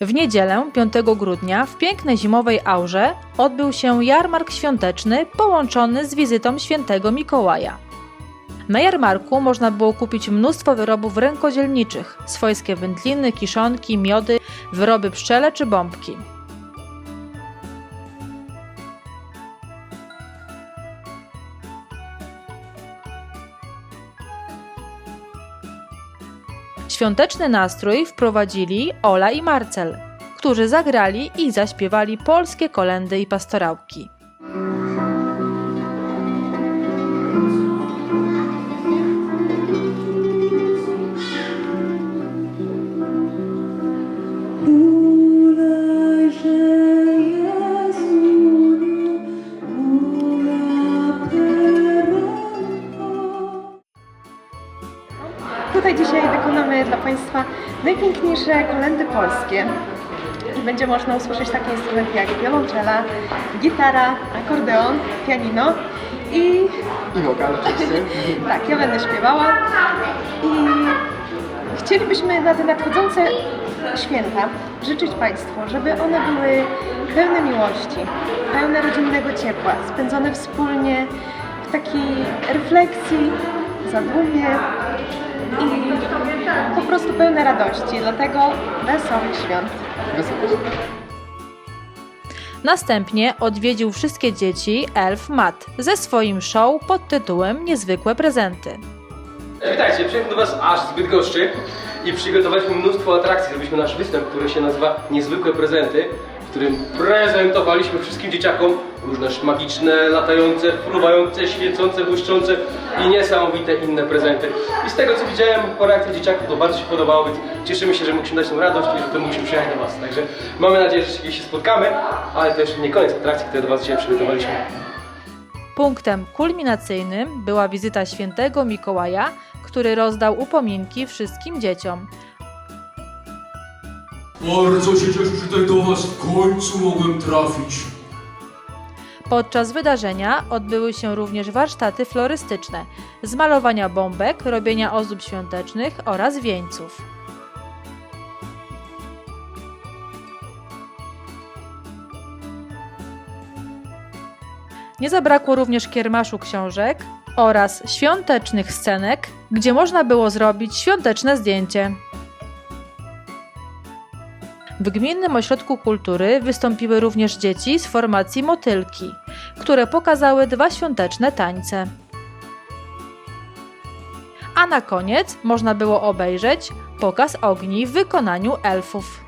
W niedzielę 5 grudnia w pięknej zimowej aurze odbył się jarmark świąteczny połączony z wizytą świętego Mikołaja. Na jarmarku można było kupić mnóstwo wyrobów rękodzielniczych, swojskie wędliny, kiszonki, miody, wyroby pszczele czy bombki. Świąteczny nastrój wprowadzili Ola i Marcel, którzy zagrali i zaśpiewali polskie kolendy i pastorałki. Tutaj dzisiaj wykonamy dla Państwa najpiękniejsze kolendy polskie. I będzie można usłyszeć takie instrumenty jak wiolonczela, gitara, akordeon, pianino i I wokal oczywiście. tak, ja będę śpiewała i chcielibyśmy na te nadchodzące święta życzyć Państwu, żeby one były pełne miłości, pełne rodzinnego ciepła, spędzone wspólnie w takiej refleksji, zadumie i po prostu pełne radości. Dlatego wesołych świąt. Następnie odwiedził wszystkie dzieci elf Matt ze swoim show pod tytułem Niezwykłe prezenty. Witajcie, przyjechałem do Was aż z Bydgoszczy i przygotowaliśmy mnóstwo atrakcji. Zrobiliśmy nasz występ, który się nazywa Niezwykłe Prezenty, którym prezentowaliśmy wszystkim dzieciakom różne magiczne, latające, fruwające, świecące, błyszczące i niesamowite inne prezenty. I z tego co widziałem po reakcji dzieciaków to bardzo się podobało, więc cieszymy się, że mogliśmy dać tą radość i że to mogliśmy przyjechać do Was. Także mamy nadzieję, że się spotkamy, ale to jeszcze nie koniec atrakcji, które do Was dzisiaj przygotowaliśmy. Punktem kulminacyjnym była wizyta świętego Mikołaja, który rozdał upominki wszystkim dzieciom. Bardzo się cieszę, że tutaj do Was w końcu mogłem trafić. Podczas wydarzenia odbyły się również warsztaty florystyczne z malowania bombek, robienia ozdób świątecznych oraz wieńców. Nie zabrakło również kiermaszu książek oraz świątecznych scenek, gdzie można było zrobić świąteczne zdjęcie. W Gminnym Ośrodku Kultury wystąpiły również dzieci z formacji Motylki, które pokazały dwa świąteczne tańce. A na koniec można było obejrzeć pokaz ogni w wykonaniu elfów.